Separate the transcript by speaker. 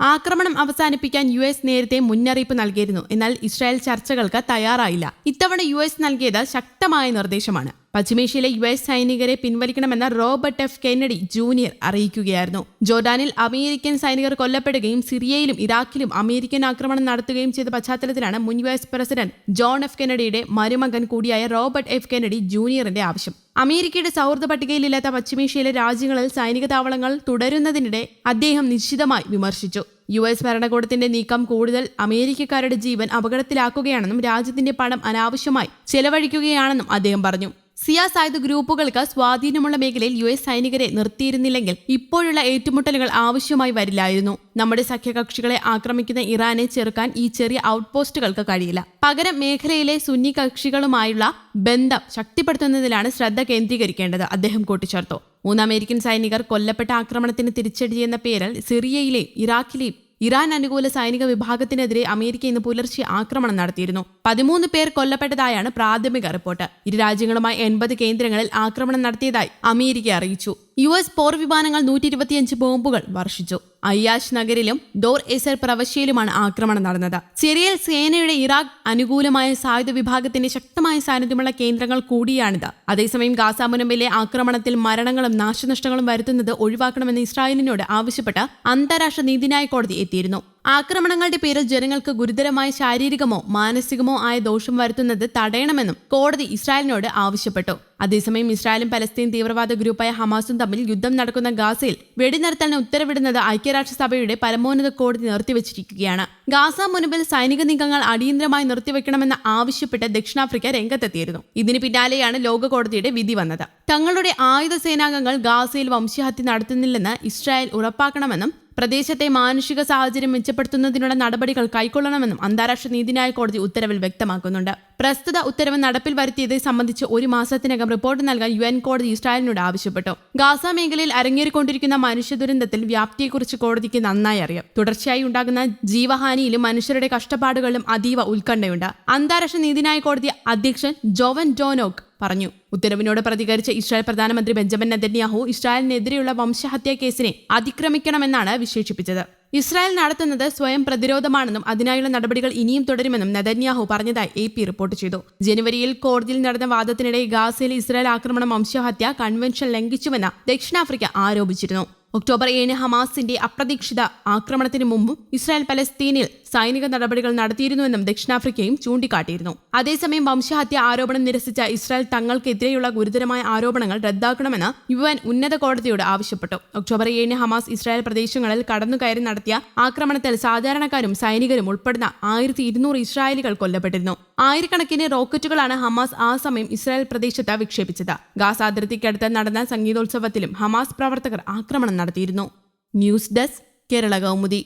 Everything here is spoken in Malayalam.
Speaker 1: ആക്രമണം അവസാനിപ്പിക്കാൻ യു എസ് നേരത്തെ മുന്നറിയിപ്പ് നൽകിയിരുന്നു. എന്നാൽ ഇസ്രായേൽ ചർച്ചകൾക്ക് തയ്യാറായില്ല. ഇത്തവണ യു എസ് നൽകിയത് ശക്തമായ നിർദ്ദേശമാണ്. പശ്ചിമേഷ്യയിലെ യു എസ് സൈനികരെ പിൻവലിക്കണമെന്ന റോബർട്ട് എഫ്. കെന്നഡി ജൂനിയർ അറിയിക്കുകയായിരുന്നു. ജോർഡാനിൽ അമേരിക്കൻ സൈനികർ കൊല്ലപ്പെടുകയും സിറിയയിലും ഇറാഖിലും അമേരിക്കൻ ആക്രമണം നടത്തുകയും ചെയ്ത പശ്ചാത്തലത്തിലാണ് മുൻ U S president John F. കെന്നഡിയുടെ മരുമകൻ കൂടിയായ റോബർട്ട് എഫ്. കെന്നഡി ജൂനിയറിന്റെ ആവശ്യം. അമേരിക്കയുടെ സൗഹൃദ പട്ടികയിലില്ലാത്ത പശ്ചിമേഷ്യയിലെ രാജ്യങ്ങളിൽ സൈനിക താവളങ്ങൾ തുടരുന്നതിനിടെ അദ്ദേഹം നിശ്ചിതമായി വിമർശിച്ചു. യു എസ് ഭരണകൂടത്തിന്റെ നീക്കം കൂടുതൽ അമേരിക്കക്കാരുടെ ജീവൻ അപകടത്തിലാക്കുകയാണെന്നും രാജ്യത്തിന്റെ പണം അനാവശ്യമായി ചെലവഴിക്കുകയാണെന്നും അദ്ദേഹം പറഞ്ഞു. സിയ സായുധ ഗ്രൂപ്പുകൾക്ക് സ്വാധീനമുള്ള മേഖലയിൽ യു എസ് സൈനികരെ നിർത്തിയിരുന്നില്ലെങ്കിൽ ഇപ്പോഴുള്ള ഏറ്റുമുട്ടലുകൾ ആവശ്യമായി വരില്ലായിരുന്നു. നമ്മുടെ സഖ്യകക്ഷികളെ ആക്രമിക്കുന്ന ഇറാനെ ചെറുക്കാൻ ഈ ചെറിയ ഔട്ട്പോസ്റ്റുകൾക്ക് കഴിയില്ല. പകരം മേഖലയിലെ സുന്നി കക്ഷികളുമായുള്ള ബന്ധം ശക്തിപ്പെടുത്തുന്നതിലാണ് ശ്രദ്ധ കേന്ദ്രീകരിക്കേണ്ടത് അദ്ദേഹം കൂട്ടിച്ചേർത്തു. മൂന്ന് അമേരിക്കൻ സൈനികർ കൊല്ലപ്പെട്ട ആക്രമണത്തിന് തിരിച്ചടി എന്ന പേരിൽ സിറിയയിലെയും ഇറാഖിലെയും ഇറാൻ അനുകൂല സൈനിക വിഭാഗത്തിനെതിരെ അമേരിക്ക ഇന്ന് പുലർച്ചെ ആക്രമണം നടത്തിയിരുന്നു. പതിമൂന്ന് പേർ കൊല്ലപ്പെട്ടതായാണ് പ്രാഥമിക റിപ്പോർട്ട്. ഇരു രാജ്യങ്ങളുമായി എൺപത് കേന്ദ്രങ്ങളിൽ ആക്രമണം നടത്തിയതായി അമേരിക്ക അറിയിച്ചു. യു എസ് പോർ വിമാനങ്ങൾ നൂറ്റി ഇരുപത്തിയഞ്ച് ബോംബുകൾ വർഷിച്ചു. അയ്യാഷ് നഗരിലും ഡോർ എസർ പ്രവശ്യയിലുമാണ് ആക്രമണം നടന്നത്. സിറിയയിൽ സേനയുടെ ഇറാഖ് അനുകൂലമായ സായുധ വിഭാഗത്തിന്റെ ശക്തമായ സാന്നിധ്യമുള്ള കേന്ദ്രങ്ങൾ കൂടിയാണിത്. അതേസമയം ഗാസ മുനമ്പിലെ ആക്രമണത്തിൽ മരണങ്ങളും നാശനഷ്ടങ്ങളും വരുത്തുന്നത് ഒഴിവാക്കണമെന്ന് ഇസ്രായേലിനോട് ആവശ്യപ്പെട്ട് അന്താരാഷ്ട്ര നീതിന്യായ കോടതി എത്തിയിരുന്നു. ആക്രമണങ്ങളുടെ പേരിൽ ജനങ്ങൾക്ക് ഗുരുതരമായ ശാരീരികമോ മാനസികമോ ആയ ദോഷം വരുത്തുന്നത് തടയണമെന്നും കോടതി ഇസ്രായേലിനോട് ആവശ്യപ്പെട്ടു. അതേസമയം ഇസ്രായേലും പലസ്തീൻ തീവ്രവാദ ഗ്രൂപ്പായ ഹമാസും തമ്മിൽ യുദ്ധം നടക്കുന്ന ഗാസയിൽ വെടിനിർത്തലിന് ഉത്തരവിടുന്നത് ഐക്യരാഷ്ട്രസഭയുടെ പരമോന്നത കോടതി നിർത്തിവച്ചിരിക്കുകയാണ്. ഗാസ മുൻപിൽ സൈനിക നീക്കങ്ങൾ അടിയന്തരമായി നിർത്തിവെക്കണമെന്ന് ആവശ്യപ്പെട്ട് ദക്ഷിണാഫ്രിക്ക രംഗത്തെത്തിയിരുന്നു. ഇതിന് പിന്നാലെയാണ് ലോക കോടതിയുടെ വിധി വന്നത്. തങ്ങളുടെ ആയുധ സേനാംഗങ്ങൾ ഗാസയിൽ വംശഹത്യ നടത്തുന്നില്ലെന്ന് ഇസ്രായേൽ ഉറപ്പാക്കണമെന്നും പ്രദേശത്തെ മാനുഷിക സാഹചര്യം മെച്ചപ്പെടുത്തുന്നതിനുള്ള നടപടികൾ കൈക്കൊള്ളണമെന്നും അന്താരാഷ്ട്ര നീതിന്യായ കോടതി ഉത്തരവിൽ വ്യക്തമാക്കുന്നുണ്ട്. പ്രസ്തുത ഉത്തരവ് നടപ്പിൽ വരുത്തിയത് സംബന്ധിച്ച് ഒരു മാസത്തിനകം റിപ്പോർട്ട് നൽകാൻ യു എൻ കോടതി ഇസ്രായേലിനോട് ആവശ്യപ്പെട്ടു. ഗാസ മേഖലയിൽ അരങ്ങേറിക്കൊണ്ടിരിക്കുന്ന മനുഷ്യ ദുരന്തത്തിൽ വ്യാപ്തിയെക്കുറിച്ച് കോടതിക്ക് നന്നായി അറിയാം. തുടർച്ചയായി ഉണ്ടാകുന്ന ജീവഹാനിയിലും മനുഷ്യരുടെ കഷ്ടപ്പാടുകളിലും അതീവ ഉത്കണ്ഠയുണ്ട്. അന്താരാഷ്ട്ര നീതിന്യായ കോടതി അധ്യക്ഷൻ ജോവൻ ജോനോക് പറഞ്ഞു. ഉത്തരവിനോട് പ്രതികരിച്ച ഇസ്രായേൽ പ്രധാനമന്ത്രി ബെഞ്ചമിൻ നെതന്യാഹു ഇസ്രായേലിനെതിരെയുള്ള വംശഹത്യാ കേസിനെ അതിക്രമിക്കണമെന്നാണ് വിശേഷിപ്പിച്ചത്. ഇസ്രായേൽ നടത്തുന്നത് സ്വയം പ്രതിരോധമാണെന്നും അതിനായുള്ള നടപടികൾ ഇനിയും തുടരുമെന്നും നെതന്യാഹു പറഞ്ഞതായി എ പി റിപ്പോർട്ട് ചെയ്തു. ജനുവരിയിൽ കോടതിയിൽ നടന്ന വാദത്തിനിടെ ഗാസയിൽ ഇസ്രായേൽ ആക്രമണം വംശഹത്യ കൺവെൻഷൻ ലംഘിച്ചുവെന്ന് ദക്ഷിണാഫ്രിക്ക ആരോപിച്ചിരുന്നു. ഒക്ടോബർ ഏഴിന് ഹമാസിന്റെ അപ്രതീക്ഷിത ആക്രമണത്തിന് മുമ്പും ഇസ്രായേൽ പലസ്തീനിൽ സൈനിക നടപടികൾ നടത്തിയിരുന്നുവെന്നും ദക്ഷിണാഫ്രിക്കയും ചൂണ്ടിക്കാട്ടിയിരുന്നു. അതേസമയം വംശഹത്യ ആരോപണം നിരസിച്ച ഇസ്രായേൽ തങ്ങൾക്കെതിരെയുള്ള ഗുരുതരമായ ആരോപണങ്ങൾ റദ്ദാക്കണമെന്ന് യു എൻ ഉന്നത കോടതിയോട് ആവശ്യപ്പെട്ടു. ഒക്ടോബർ ഏഴിന് ഹമാസ് ഇസ്രായേൽ പ്രദേശങ്ങളിൽ കടന്നുകയറി നടത്തിയ ആക്രമണത്തിൽ സാധാരണക്കാരും സൈനികരും ഉൾപ്പെടുന്ന ആയിരത്തി ഇരുന്നൂറ് ഇസ്രായേലികൾ കൊല്ലപ്പെട്ടിരുന്നു. ആയിരക്കണക്കിന് റോക്കറ്റുകളാണ് ഹമാസ് ആ സമയം ഇസ്രായേൽ പ്രദേശത്ത് വിക്ഷേപിച്ചത്. ഗാസ് അതിർത്തിക്കടുത്ത് നടന്ന സംഗീതോത്സവത്തിലും ഹമാസ് പ്രവർത്തകർ ആക്രമണം നടത്തിയിരുന്നു. News desk Kerala Kaumudi.